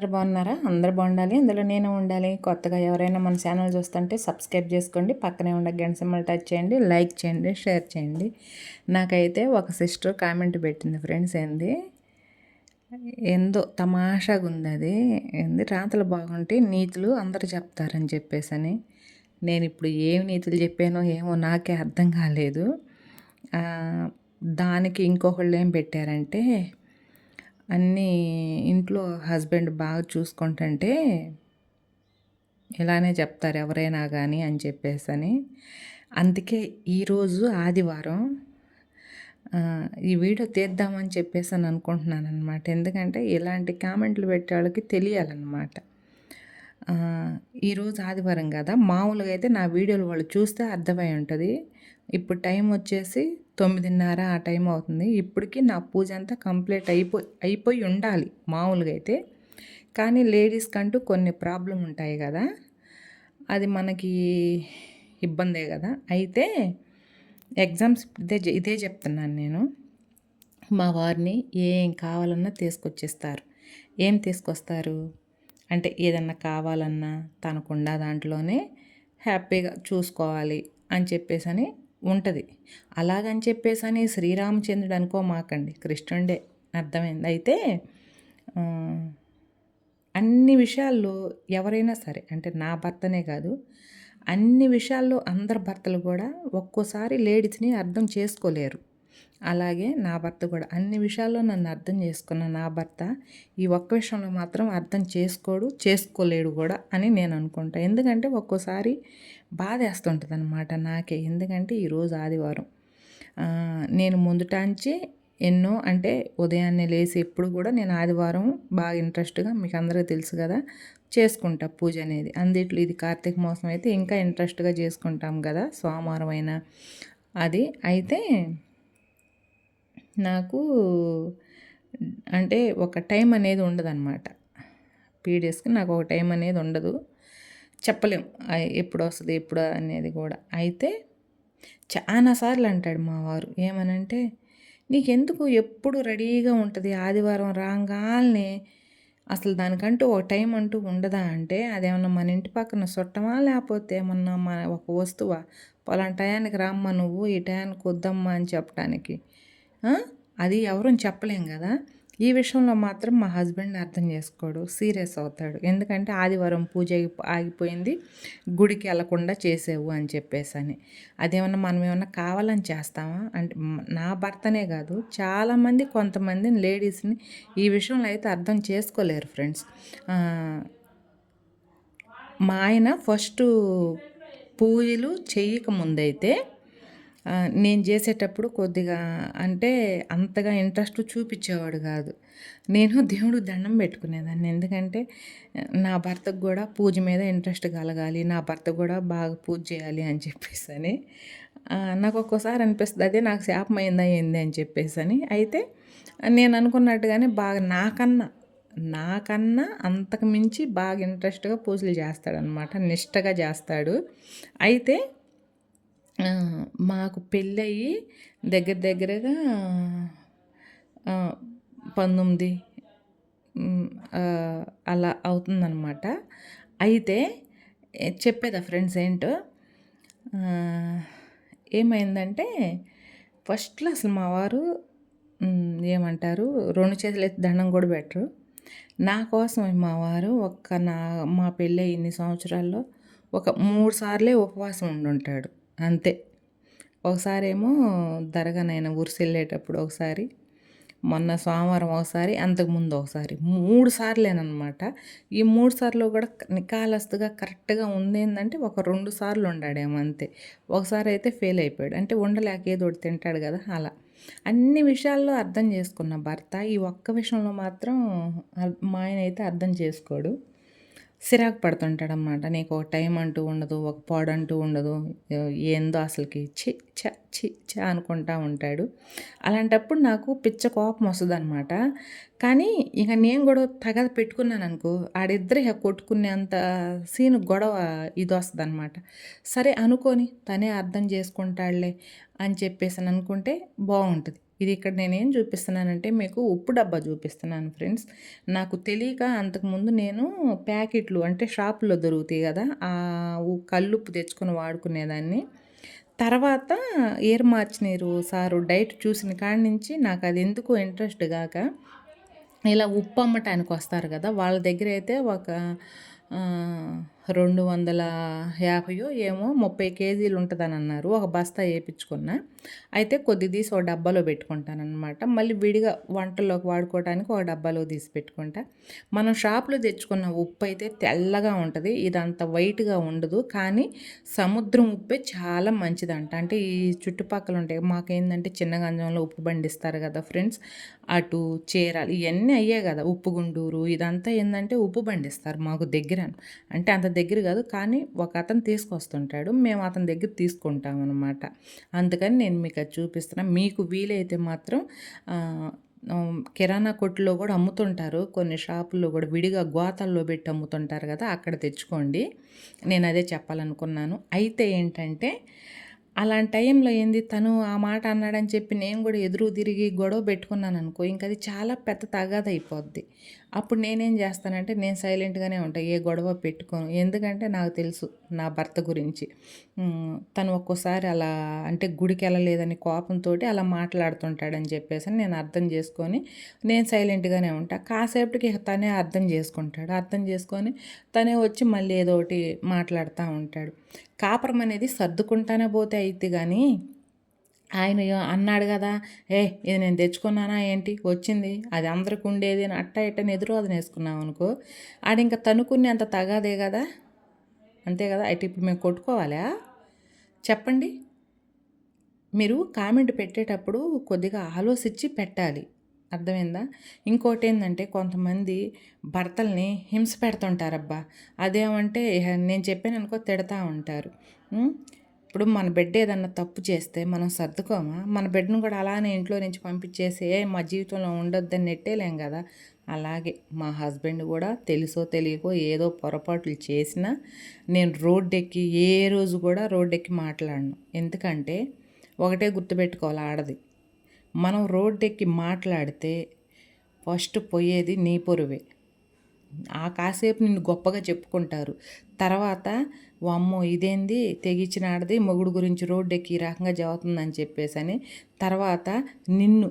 అందరు బాగున్నారా? అందరు బాగుండాలి. అందులో నేను ఉండాలి. కొత్తగా ఎవరైనా మన ఛానల్ చూస్తుంటే సబ్స్క్రైబ్ చేసుకోండి. పక్కనే ఉండే గంట సింబల్ టచ్ చేయండి. లైక్ చేయండి. షేర్ చేయండి. నాకైతే ఒక సిస్టర్ కామెంట్ పెట్టింది ఫ్రెండ్స్ ఏంది? ఎందో తమాషాగా ఉంది అది. ఏంది? రాతలు బాగుంటే నీతులు అందరు చెప్తారని చెప్పేసి అని నేను ఇప్పుడు ఏం నీతులు చెప్పానో ఏమో నాకే అర్థం కాలేదు. దానికి ఇంకొకళ్ళు ఏం పెట్టారంటే అన్నీ ఇంట్లో హస్బెండ్ బాగా చూసుకుంటుంటే ఇలానే చెప్తారు ఎవరైనా కానీ అని చెప్పేసి అని అందుకే ఈరోజు ఆదివారం ఈ వీడియో తీద్దామని చెప్పేసి అని అనుకుంటున్నాను అనమాట ఎందుకంటే ఇలాంటి కామెంట్లు పెట్టే వాళ్ళకి తెలియాలన్నమాట. ఈరోజు ఆదివారం కదా మామూలుగా అయితే నా వీడియోలు వాళ్ళు చూస్తే అర్థమై ఉంటుంది. ఇప్పుడు టైం వచ్చేసి తొమ్మిదిన్నర ఆ టైం అవుతుంది. ఇప్పటికీ నా పూజ అంతా కంప్లీట్ అయిపోయి అయిపోయి ఉండాలి మామూలుగా అయితే. కానీ లేడీస్ కంటూ కొన్ని ప్రాబ్లం ఉంటాయి కదా. అది మనకి ఇబ్బందే కదా. అయితే ఎగ్జామ్స్ ఇదే ఇదే చెప్తున్నాను నేను. మా వారిని ఏం కావాలన్నా తీసుకొచ్చేస్తారు. ఏం తీసుకొస్తారు? అంటే ఏదన్నా కావాలన్నా తనకుండా దాంట్లోనే హ్యాపీగా చూసుకోవాలి అని చెప్పేసి అని ఉంటుంది. అలాగని చెప్పేసి అని శ్రీరామచంద్రుడు అనుకోమాకండి కృష్ణుడే. అర్థమైంది? అయితే అన్ని విషయాల్లో ఎవరైనా సరే అంటే నా భర్తనే కాదు అన్ని విషయాల్లో అందరి భర్తలు కూడా ఒక్కోసారి లేడీస్ని అర్థం చేసుకోలేరు. అలాగే నా భర్త కూడా అన్ని విషయాల్లో నన్ను అర్థం చేసుకున్న నా భర్త ఈ ఒక్క విషయంలో మాత్రం అర్థం చేసుకోడు చేసుకోలేడు కూడా అని నేను అనుకుంటా. ఎందుకంటే ఒక్కోసారి బాధేస్తుంటుంది అనమాట నాకే. ఎందుకంటే ఈరోజు ఆదివారం. నేను ముందుటాంచి ఎన్నో అంటే ఉదయాన్నే లేచి ఎప్పుడు కూడా నేను ఆదివారం బాగా ఇంట్రెస్ట్గా మీకు అందరికీ తెలుసు కదా చేసుకుంటా పూజ అనేది. అందిట్లో ఇది కార్తీక మాసం అయితే ఇంకా ఇంట్రెస్ట్గా చేసుకుంటాం కదా సోమవారం అయినా అది. అయితే నాకు అంటే ఒక టైం అనేది ఉండదన్నమాట. పీడిఎస్కి నాకు ఒక టైం అనేది ఉండదు. చెప్పలేం. ఎప్పుడు వస్తుంది ఎప్పుడు అనేది కూడా. అయితే చాలాసార్లు అంటాడు మా వారు ఏమనంటే నీకెందుకు ఎప్పుడు రెడీగా ఉంటుంది ఆదివారం రాగానే అసలు దానికంటూ ఒక టైం అంటూ ఉండదా అంటే అదేమన్నా మన ఇంటి పక్కన చుట్టమా లేకపోతే ఏమన్నా మన ఒక వస్తువా? పలానా టయానికి రామ్మా నువ్వు ఈ టయానికి వద్దమ్మా అని చెప్పడానికి అది ఎవరూ చెప్పలేం కదా? ఈ విషయంలో మాత్రం మా హస్బెండ్ అర్థం చేసుకోడు. సీరియస్ అవుతాడు. ఎందుకంటే ఆదివారం పూజ ఆగిపోయింది. గుడికి వెళ్ళకుండా చేసేవు అని చెప్పేసి అని అదేమన్నా మనం ఏమన్నా కావాలని చేస్తామా? అంటే నా భర్తనే కాదు. చాలామంది కొంతమంది లేడీస్ని ఈ విషయంలో అయితే అర్థం చేసుకోలేరు ఫ్రెండ్స్. మా ఆయన ఫస్ట్ పూజలు చేయకముందైతే నేను చేసేటప్పుడు కొద్దిగా అంటే అంతగా ఇంట్రెస్ట్ చూపించేవాడు కాదు. నేను దేవుడు దండం పెట్టుకునేదాన్ని. ఎందుకంటే నా భర్తకు కూడా పూజ మీద ఇంట్రెస్ట్ కలగాలి నా భర్త కూడా బాగా పూజ చేయాలి అని చెప్పేసి అని నాకు ఒక్కోసారి అనిపిస్తుంది అదే నాకు శాపమైందా ఏంది అని చెప్పేసి అని అయితే నేను అనుకున్నట్టుగానే బాగా నాకన్నా నాకన్నా అంతకు మించి బాగా ఇంట్రెస్ట్గా పూజలు చేస్తాడనమాట నిష్టగా చేస్తాడు. అయితే మాకు పెళ్ళయి దగ్గర దగ్గరగా పంతొమ్మిది అలా అవుతుందన్నమాట. అయితే చెప్పేదా ఫ్రెండ్స్ ఏంటో? ఏమైందంటే ఫస్ట్లో అసలు మా వారు ఏమంటారు రెండు చేతులు ఎత్తి దండం కూడా పెట్టరు. నా కోసం మా వారు ఒక్క నా మా పెళ్ళి ఇన్ని సంవత్సరాల్లో ఒక మూడు సార్లే ఉపవాసం ఉండుంటాడు. అంతే. ఒకసారి ఏమో దరగానైనా వెళ్ళేటప్పుడు ఒకసారి మొన్న సోమవారం ఒకసారి అంతకుముందు ఒకసారి మూడు సార్లేనమాట ఈ మూడు సార్లు కూడా నికాలస్తుగా కరెక్ట్గా ఉంది ఏంటంటే ఒక రెండు సార్లు ఉండాడేమో అంతే. ఒకసారి అయితే ఫెయిల్ అయిపోయాడు. అంటే ఉండలేక ఏదో ఒకటి తింటాడు కదా అలా. అన్ని విషయాల్లో అర్థం చేసుకున్న భర్త ఈ ఒక్క విషయంలో మాత్రం మా ఆయన అయితే అర్థం చేసుకోడు. సిరాకు పడుతుంటాడనమాట నీకు ఒక టైం అంటూ ఉండదు ఒక పాడు అంటూ ఉండదు. ఏందో అసలుకి చి చ చి చ అనుకుంటా ఉంటాడు. అలాంటప్పుడు నాకు పిచ్చ కోపం వస్తుంది అనమాట కానీ ఇక నేను కూడా తగద పెట్టుకున్నాను అనుకో ఆడిద్దరు ఇక కొట్టుకునేంత సీన్ గొడవ ఇది వస్తుంది అనమాట సరే అనుకొని తనే అర్థం చేసుకుంటాడులే అని చెప్పేసి అనుకుంటే బాగుంటుంది. ఇది ఇక్కడ నేనేం చూపిస్తున్నానంటే మీకు ఉప్పు డబ్బా చూపిస్తున్నాను ఫ్రెండ్స్. నాకు తెలియక అంతకుముందు నేను ప్యాకెట్లు అంటే షాపులో దొరుకుతాయి కదా ఆ కల్లుప్పు తెచ్చుకొని వాడుకునేదాన్ని. తర్వాత ఏర్ మార్చినీరు సారు డైట్ చూసిన కాడి నుంచి నాకు అది ఎందుకు ఇంట్రెస్ట్ కాక ఇలా ఉప్పు అమ్మటానికి వస్తారు కదా వాళ్ళ దగ్గర అయితే ఒక రెండు వందల యాభయో ఏమో ముప్పై కేజీలు ఉంటుందని అన్నారు ఒక బస్తా వేయించుకున్నా అయితే కొద్ది తీసి ఒక డబ్బాలో పెట్టుకుంటానమాట మళ్ళీ విడిగా వంటల్లోకి వాడుకోవడానికి ఒక డబ్బాలో తీసి పెట్టుకుంటా. మనం షాప్లో తెచ్చుకున్న ఉప్పు అయితే తెల్లగా ఉంటుంది. ఇదంత వైట్గా ఉండదు. కానీ సముద్రం ఉప్పే చాలా మంచిదంట. అంటే ఈ చుట్టుపక్కల ఉంటాయి. మాకేందంటే చిన్న గంజంలో ఉప్పు బండిస్తారు కదా ఫ్రెండ్స్. అటు చీరాలు ఇవన్నీ అయ్యాయి కదా. ఉప్పు గుండూరు ఇదంతా ఏంటంటే ఉప్పు బండిస్తారు మాకు దగ్గర అంటే అంత దగ్గర కాదు. కానీ ఒక అతను తీసుకొస్తుంటాడు. మేము అతని దగ్గర తీసుకుంటాం అనమాట అందుకని నేను మీకు అది చూపిస్తున్నా. మీకు వీలైతే మాత్రం కిరాణా కొట్టులో కూడా అమ్ముతుంటారు. కొన్ని షాపుల్లో కూడా విడిగా గోతాల్లో పెట్టి అమ్ముతుంటారు కదా అక్కడ తెచ్చుకోండి. నేను అదే చెప్పాలనుకున్నాను. అయితే ఏంటంటే అలాంటి టైంలో ఏంది? తను ఆ మాట అన్నాడని చెప్పి నేను కూడా ఎదురు తిరిగి గొడవ పెట్టుకున్నాను అనుకో ఇంక అది చాలా పెద్ద తగాద అయిపోద్ది. అప్పుడు నేనేం చేస్తానంటే నేను సైలెంట్గానే ఉంటాను ఏ గొడవ పెట్టుకోను. ఎందుకంటే నాకు తెలుసు నా భర్త గురించి. తను ఒక్కోసారి అలా అంటే గుడికి వెళ్ళలేదని కోపంతో అలా మాట్లాడుతుంటాడని చెప్పేసి నేను అర్థం చేసుకొని నేను సైలెంట్గానే ఉంటా. కాసేపటికి తనే అర్థం చేసుకుంటాడు. అర్థం చేసుకొని తనే వచ్చి మళ్ళీ ఏదో ఒకటి మాట్లాడుతూ ఉంటాడు. కాపురం అనేది సర్దుకుంటానే పోతే అయితే కానీ ఆయన అన్నాడు కదా ఏ ఇది నేను తెచ్చుకున్నానా ఏంటి? వచ్చింది. అది అందరికి ఉండేది అని అట్ట ఇట్ట ఎదురు అది వేసుకున్నాం అనుకో. ఆడు ఇంకా తనుకుని అంత తగాదే కదా. అంతే కదా. అయితే ఇప్పుడు మేము కొట్టుకోవాలా? చెప్పండి. మీరు కామెంట్ పెట్టేటప్పుడు కొద్దిగా ఆలోచించి పెట్టాలి. అర్థమైందా? ఇంకోటి ఏంటంటే కొంతమంది భర్తల్ని హింస పెడుతుంటారబ్బా. అదేమంటే నేను చెప్పాను అనుకో తిడతా ఉంటారు. ఇప్పుడు మన బిడ్డ ఏదన్నా తప్పు చేస్తే మనం సర్దుకోమా? మన బిడ్డను కూడా అలానే ఇంట్లో నుంచి పంపించేసి "ఏ, మా జీవితంలో ఉండొద్దని నెట్టేలేం కదా? అలాగే మా హస్బెండ్ కూడా తెలుసో తెలియకో ఏదో పొరపాట్లు చేసినా నేను రోడ్డెక్కి ఏ రోజు కూడా రోడ్డెక్కి మాట్లాడను. ఎందుకంటే ఒకటే గుర్తుపెట్టుకోవాలి ఆడది. మనం రోడ్డెక్కి మాట్లాడితే ఫస్ట్ పోయేది నీ పొరువే. ఆ కాసేపు నిన్ను గొప్పగా చెప్పుకుంటారు. తర్వాత వామ్మో ఇదేంది? తెగించినాడది మొగుడు గురించి రోడ్డు ఎక్కి ఈ రకంగా జరుగుతుందని చెప్పేసి అని తర్వాత నిన్ను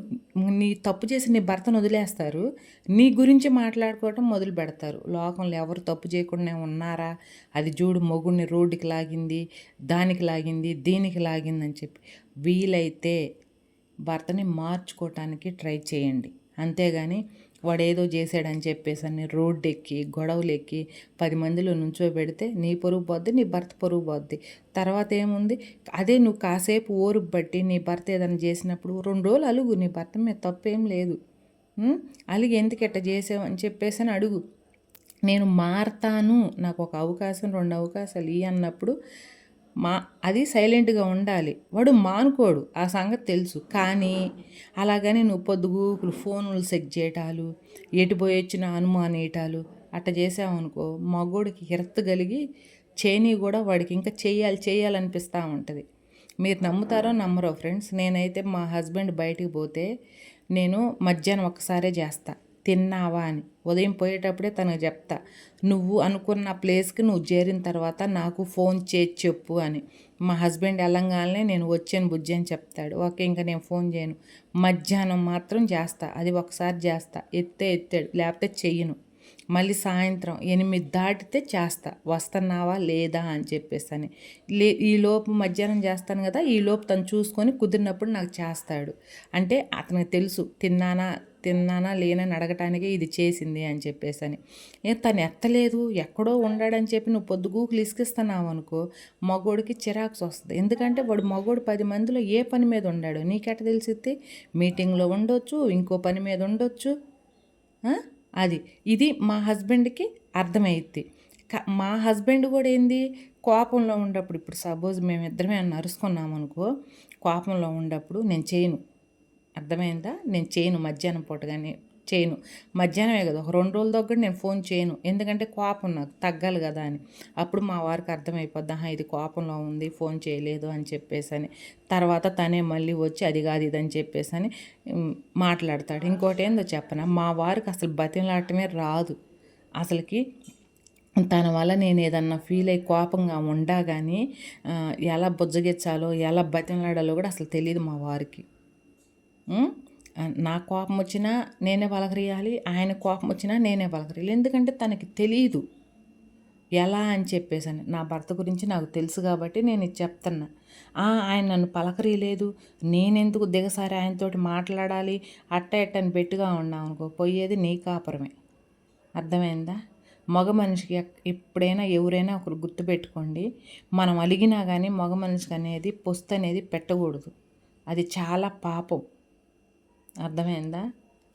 నీ తప్పు చేసి నీ భర్తను వదిలేస్తారు. నీ గురించి మాట్లాడుకోవటం మొదలు పెడతారు. లోకంలో ఎవరు తప్పు చేయకుండా ఉన్నారా? అది చూడు మొగుడిని రోడ్డుకి లాగింది దానికి లాగింది దీనికి లాగింది అని చెప్పి. వీలైతే భర్తని మార్చుకోవటానికి ట్రై చేయండి. అంతేగాని వాడు ఏదో చేశాడని చెప్పేసి అని రోడ్డు ఎక్కి గొడవలు ఎక్కి పది మందిలో నుంచో పెడితే నీ పొరుగు పోద్ది నీ భర్త పొరుగు పోద్ది. తర్వాత ఏముంది? అదే నువ్వు కాసేపు ఓరు బట్టి నీ భర్త ఏదైనా చేసినప్పుడు రెండు రోజులు అలుగు నీ భర్త మీద తప్పేం లేదు. అలిగి ఎందుకు చేసావు అని చెప్పేసి అని అడుగు. నేను మారతాను నాకు ఒక అవకాశం రెండు అవకాశాలు ఇవి అన్నప్పుడు మా అది సైలెంట్గా ఉండాలి. వాడు మానుకోడు. ఆ సంగతి తెలుసు. కానీ అలాగని నువ్వు పొద్దుగూకులు ఫోన్లు సెక్ చేయటాలు ఎటుపోయొచ్చిన అనుమానేయటాలు అట్ట చేసావనుకో మగోడికి హిరత్ కలిగి చేయని కూడా వాడికి ఇంకా చేయాలి చేయాలనిపిస్తూ ఉంటుంది. మీరు నమ్ముతారో నమ్మరో ఫ్రెండ్స్ నేనైతే మా హస్బెండ్ బయటికి పోతే నేను మధ్యాహ్నం ఒక్కసారే చేస్తాను తిన్నావా అని. ఉదయం పోయేటప్పుడే తనకు చెప్తా. నువ్వు అనుకున్న ప్లేస్కి నువ్వు చేరిన తర్వాత నాకు ఫోన్ చేసి చెప్పు అని. మా హస్బెండ్ వెళ్ళంగానే నేను వచ్చాను బుజ్జి అని చెప్తాడు. ఓకే ఇంకా నేను ఫోన్ చేయను. మధ్యాహ్నం మాత్రం చేస్తా. అది ఒకసారి చేస్తా. ఎత్తే ఎత్తాడు. లేకపోతే చెయ్యను. మళ్ళీ సాయంత్రం ఎనిమిది దాటితే చేస్తా. వస్తున్నావా లేదా అని చెప్పేసి అని లే ఈ లోపు మధ్యాహ్నం చేస్తాను కదా ఈ లోపు తను చూసుకొని కుదిరినప్పుడు నాకు చేస్తాడు. అంటే అతనికి తెలుసు తిన్నానా తిన్నానా లేనని అడగటానికి ఇది చేసింది అని చెప్పేసి అని తను ఎత్తలేదు ఎక్కడో ఉండాడని చెప్పి నువ్వు పొద్దుగూకులు ఇసుకిస్తున్నావు అనుకో మగోడికి చిరాక్స్ వస్తుంది. ఎందుకంటే వాడు మగోడు పది మందిలో ఏ పని మీద ఉండాడు? నీకెట తెలిసిద్ది? మీటింగ్లో ఉండొచ్చు ఇంకో పని మీద ఉండొచ్చు. అది. ఇది మా హస్బెండ్కి అర్థమైద్ది. క- మా హస్బెండ్ కూడా ఏంది? కోపంలో ఉన్నప్పుడు ఇప్పుడు సపోజ్ మేమిద్దరమే అని అరుచుకున్నాం అనుకో కోపంలో ఉన్నప్పుడు నేను చేయను. అర్థమైందా? నేను చేయను. మధ్యాహ్నం పూట కానీ చేయను. మధ్యాహ్నమే కదా ఒక రెండు రోజుల దగ్గర నేను ఫోన్ చేయను. ఎందుకంటే కోపం నాకు తగ్గాలి కదా అని. అప్పుడు మా వారికి అర్థమైపోద్ది ఆహా ఇది కోపంలో ఉంది ఫోన్ చేయలేదు అని చెప్పేసి అని. తర్వాత తనే మళ్ళీ వచ్చి అది కాదు ఇది అని చెప్పేసి అని మాట్లాడతాడు. ఇంకోటి ఏందో చెప్పనా మా వారికి అసలు బతిలాడటమే రాదు. అసలుకి తన వల్ల నేను ఏదన్నా ఫీల్ అయ్యి కోపంగా ఉండా కానీ ఎలా బుజ్జగించాలో ఎలా బతిమలాడాలో కూడా అసలు తెలియదు మా వారికి. నా కోపం వచ్చినా నేనే పలకరియాలి ఆయన కోపం వచ్చినా నేనే పలకరియాలి ఎందుకంటే తనకి తెలియదు ఎలా అని చెప్పేసాను. నా భర్త గురించి నాకు తెలుసు కాబట్టి నేను ఇది చెప్తున్నా. ఆయన నన్ను పలకరియలేదు. నేనెందుకు దిగసారి ఆయనతోటి మాట్లాడాలి? అట్ట ఎట్టని బెట్టుగా ఉన్నాం అనుకో పోయేది నీ కాపురమే. అర్థమైందా? మగ మనిషికి ఎక్- ఎప్పుడైనా ఎవరైనా ఒకరు గుర్తుపెట్టుకోండి మనం అలిగినా కానీ మగ మనిషికి అనేది పొస్తు అనేది పెట్టకూడదు. అది చాలా పాపం. అర్థమైందా?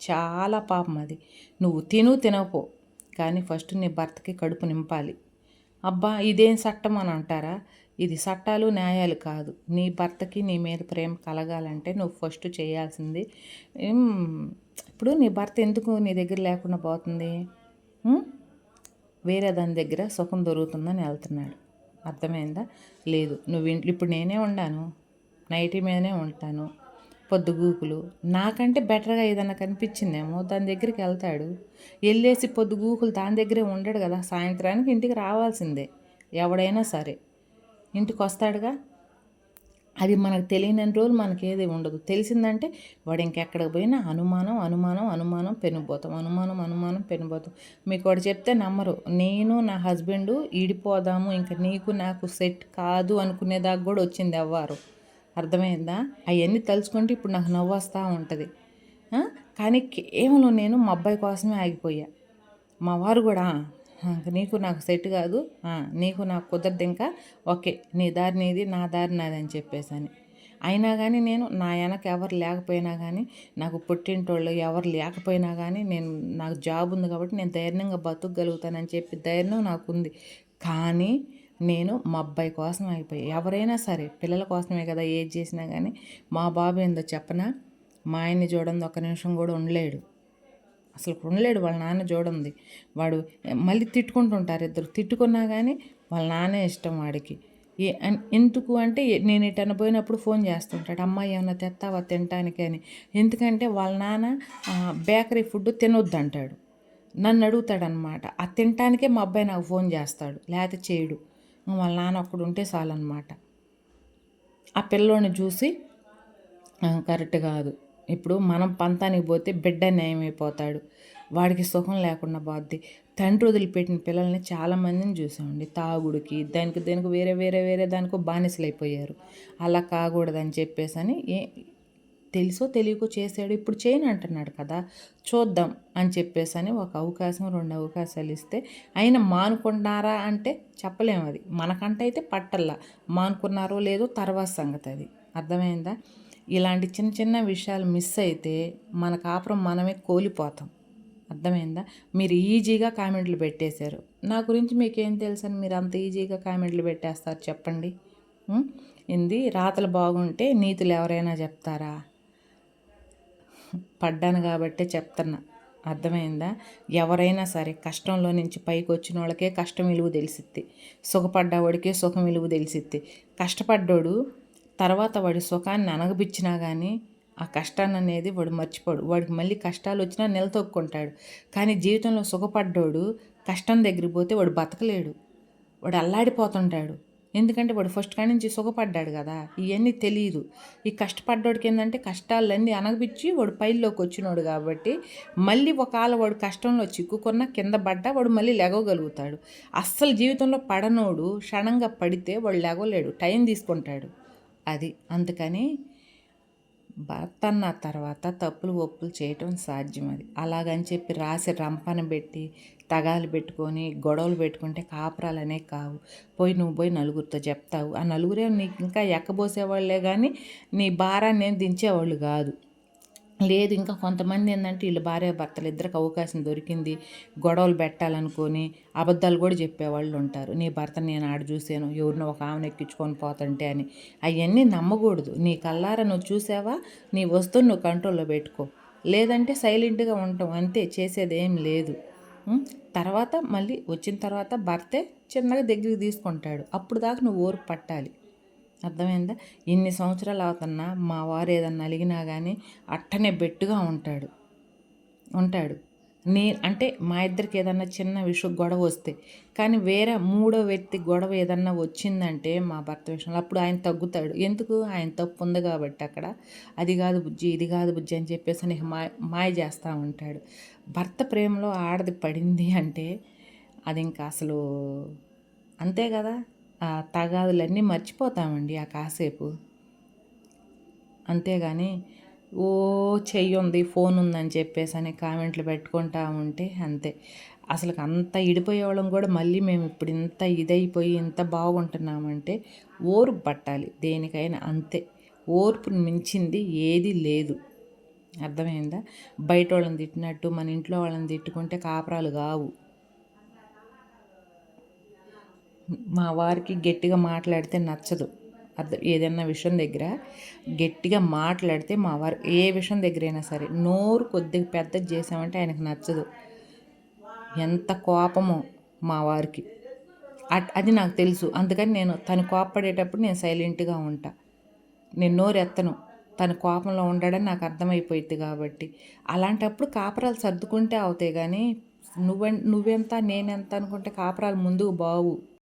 చాలా పాపం అది. నువ్వు తిను తినపో కానీ ఫస్ట్ నీ భర్తకి కడుపు నింపాలి. అబ్బా ఇదేం చట్టం అని అంటారా? ఇది చట్టాలు న్యాయాలు కాదు. నీ భర్తకి నీ మీద ప్రేమ కలగాలంటే నువ్వు ఫస్ట్ చేయాల్సింది ఇప్పుడు నీ భర్త ఎందుకు నీ దగ్గర లేకుండా పోతుంది? వేరే దాని దగ్గర సుఖం దొరుకుతుందని వెళ్తున్నాడు. అర్థమైందా? లేదు. నువ్వు ఇప్పుడు నేనే ఉండాను. నైటీ మీదనే ఉంటాను. పొద్దుగూకులు. నాకంటే బెటర్గా ఏదన్నా కనిపించిందేమో దాని దగ్గరికి వెళ్తాడు. వెళ్ళేసి పొద్దుగూకులు దాని దగ్గరే ఉండడు కదా సాయంత్రానికి ఇంటికి రావాల్సిందే ఎవడైనా సరే. ఇంటికి వస్తాడుగా అది మనకు తెలియని రోజులు మనకేది ఉండదు. తెలిసిందంటే వాడు ఇంకెక్కడికి పోయినా అనుమానం అనుమానం అనుమానం పెనుబోతాం అనుమానం అనుమానం పెనుబోతాం. మీకు వాడు చెప్తే నమ్మరు. నేను నా హస్బెండ్ ఈడిపోదాము ఇంకా నీకు నాకు సెట్ కాదు అనుకునేదాకా కూడా వచ్చింది అవ్వారు అర్థమైందా? అవన్నీ తలుచుకుంటే ఇప్పుడు నాకు నవ్వు వస్తూ ఉంటుంది. కానీ కేవలం నేను మా అబ్బాయి కోసమే ఆగిపోయా. మా వారు కూడా నీకు నాకు సెట్ కాదు. నీకు నాకు కుదరదు ఇంకా. ఓకే నీ దారి నీది నా దారి నాది అని చెప్పేసని. అయినా కానీ నేను నా వెనక ఎవరు లేకపోయినా కానీ నాకు పుట్టింటోళ్ళు ఎవరు లేకపోయినా కానీ నేను నాకు జాబ్ ఉంది కాబట్టి నేను ధైర్యంగా బతుకగలుగుతానని చెప్పి ధైర్యం నాకు ఉంది కానీ నేను మా అబ్బాయి కోసం అయిపోయి. ఎవరైనా సరే పిల్లల కోసమే కదా ఏది చేసినా కానీ మా బాబు ఏందో చెప్పనా? మా ఆయన్ని చూడండి ఒక నిమిషం కూడా ఉండలేడు. అసలు ఉండలేడు వాళ్ళ నాన్న చూడండి. వాడు మళ్ళీ తిట్టుకుంటుంటారు ఇద్దరు. తిట్టుకున్నా కానీ వాళ్ళ నాన్నే ఇష్టం వాడికి. ఏ ఎందుకు అంటే నేను ఇటన పోయినప్పుడు ఫోన్ చేస్తుంటాడు. అమ్మాయి ఏమైనా తెస్తావా తినటానికి? అని. ఎందుకంటే వాళ్ళ నాన్న బేకరీ ఫుడ్ తినొద్దు అంటాడు. నన్ను అడుగుతాడనమాట ఆ తినటానికే మా అబ్బాయి నాకు ఫోన్ చేస్తాడు. లేకపోతే చేయడు. వాళ్ళ నాన్న ఒక్కడు ఉంటే చాలన్నమాట. ఆ పిల్లోని చూసి కరెక్ట్ కాదు. ఇప్పుడు మనం పంతానికి పోతే బిడ్డ నయమైపోతాడు వాడికి సుఖం లేకుండా పోద్ది. తండ్రి వదిలిపెట్టిన పిల్లల్ని చాలామందిని చూసామండి. తాగుడికి దానికి దానికి వేరే వేరే వేరే దానికో బానిసలు అయిపోయారు అలా కాకూడదని చెప్పేసి అని ఏ తెలుసో తెలియకో చేశాడు ఇప్పుడు చేయను అంటున్నాడు కదా చూద్దాం అని చెప్పేసి అని ఒక అవకాశం రెండు అవకాశాలు ఇస్తే అయినా మానుకున్నారా అంటే చెప్పలేము అది. మనకంటే అయితే పట్టల్లా. మానుకున్నారో లేదో తర్వాత సంగతి అది. అర్థమైందా? ఇలాంటి చిన్న చిన్న విషయాలు మిస్ అయితే మన కాపురం మనమే కోలిపోతాం. అర్థమైందా? మీరు ఈజీగా కామెంట్లు పెట్టేశారు. నా గురించి మీకేం తెలుసని అని మీరు అంత ఈజీగా కామెంట్లు పెట్టేస్తారు చెప్పండి. ఉం? ఇంది రాతలు బాగుంటే నీతులు ఎవరైనా చెప్తారా? పడ్డాను కాబట్టే చెప్తున్నా. అర్థమైందా? ఎవరైనా సరే కష్టంలో నుంచి పైకి వచ్చిన వాళ్ళకే కష్టం విలువ తెలిసిద్ది. సుఖపడ్డవాడికే సుఖం విలువ తెలిసిద్ది. కష్టపడ్డోడు తర్వాత వాడి సుఖాన్ని అనగబిచ్చినా కానీ ఆ కష్టాన్ని అనేది వాడు మర్చిపోడు. వాడికి మళ్ళీ కష్టాలు వచ్చినా నిలతొక్కుంటాడు కానీ జీవితంలో సుఖపడ్డోడు కష్టం దగ్గరికి పోతే వాడు బతకలేడు. వాడు అల్లాడిపోతుంటాడు. ఎందుకంటే వాడు ఫస్ట్ కాడి నుంచి సుఖపడ్డాడు కదా ఇవన్నీ తెలియదు ఈ కష్టపడ్డోడికి ఏంటంటే కష్టాలన్నీ అనగపించి వాడు పైల్లోకి వచ్చినోడు కాబట్టి మళ్ళీ ఒకవేళ వాడు కష్టంలో చిక్కుకున్న కింద పడ్డా వాడు మళ్ళీ లెగవగలుగుతాడు. అస్సలు జీవితంలో పడనోడు క్షణంగా పడితే వాడు లెగవలేడు టైం తీసుకుంటాడు. అది అందుకని భర్త అన్న తర్వాత తప్పులు ఒప్పులు చేయటం సాధ్యం అది. అలాగని చెప్పి రాసి రంపన పెట్టి తగాలు పెట్టుకొని గొడవలు పెట్టుకుంటే కాపురాలు అనే కావు. పోయి నువ్వు పోయి నలుగురితో చెప్తావు. ఆ నలుగురే నీకు ఇంకా ఎక్కబోసేవాళ్ళే కానీ నీ భారాన్ని ఏం దించేవాళ్ళు కాదు. లేదు ఇంకా కొంతమంది ఏంటంటే వీళ్ళు భార్య భర్తలు ఇద్దరికి అవకాశం దొరికింది. గొడవలు పెట్టాలనుకొని అబద్ధాలు కూడా చెప్పేవాళ్ళు ఉంటారు. నీ భర్త నేను ఆడ చూశాను ఎవరినో ఒక ఆమెను ఎక్కించుకొని పోతుంటే అని. అవన్నీ నమ్మకూడదు. నీ కల్లారా నువ్వు చూసావా? నీ వస్తువు నువ్వు కంట్రోల్లో పెట్టుకో. లేదంటే సైలెంట్గా ఉంటాం అంతే చేసేది ఏం లేదు. తర్వాత మళ్ళీ వచ్చిన తర్వాత భర్తే చిన్నగా దగ్గరికి తీసుకుంటాడు. అప్పుడు దాకా నువ్వు ఓర్పు పట్టాలి. అర్థమైందా? ఇన్ని సంవత్సరాలు అవుతున్నా మా వారు ఏదన్నా అలిగినా కానీ అట్టనే బెట్టుగా ఉంటాడు. ఉంటాడు. నే అంటే మా ఇద్దరికి ఏదన్నా చిన్న విషయం గొడవ వస్తే కానీ వేరే మూడో వ్యక్తి గొడవ ఏదన్నా వచ్చిందంటే మా భర్త విషయంలో అప్పుడు ఆయన తగ్గుతాడు. ఎందుకు? ఆయన తప్పు ఉంది కాబట్టి అక్కడ. అది కాదు బుజ్జి ఇది కాదు బుజ్జి అని చెప్పేసి నీకు మాయ మాయ చేస్తూ ఉంటాడు. భర్త ప్రేమలో ఆడది పడింది అంటే అది ఇంకా అసలు అంతే కదా? ఆ తగాదులన్నీ మర్చిపోతామండి ఆ కాసేపు. అంతేగాని ఓ చెయ్యి ఉంది ఫోన్ ఉందని చెప్పేసి అని కామెంట్లు పెట్టుకుంటా ఉంటే అంతే. అసలు అంత ఇడిపోయేవాళ్ళం కూడా మళ్ళీ మేము ఇప్పుడు ఇంత ఇదైపోయి ఇంత బాగుంటున్నామంటే ఓర్పు పట్టాలి దేనికైనా అంతే. ఓర్పును మించింది ఏది లేదు. అర్థమైందా? బయట వాళ్ళని తిట్టినట్టు మన ఇంట్లో వాళ్ళని తిట్టుకుంటే కాపురాలు కావు. మా వారికి గట్టిగా మాట్లాడితే నచ్చదు. అర్థం ఏదైనా విషయం దగ్గర గట్టిగా మాట్లాడితే మా వారు ఏ విషయం దగ్గరైనా సరే నోరు కొద్దిగా పెద్దది చేసామంటే ఆయనకు నచ్చదు. ఎంత కోపమో మా వారికి. అట్ అది నాకు తెలుసు. అందుకని నేను తను కోపపడేటప్పుడు నేను సైలెంట్గా ఉంటా. నేను నోరు ఎత్తను తన కోపంలో ఉండడని నాకు అర్థమైపోయింది కాబట్టి. అలాంటప్పుడు కాపురాలు సర్దుకుంటే అవుతాయి కానీ నువ్వె నువ్వెంత నేనెంత అనుకుంటే కాపురాలు ముందుకు బావు.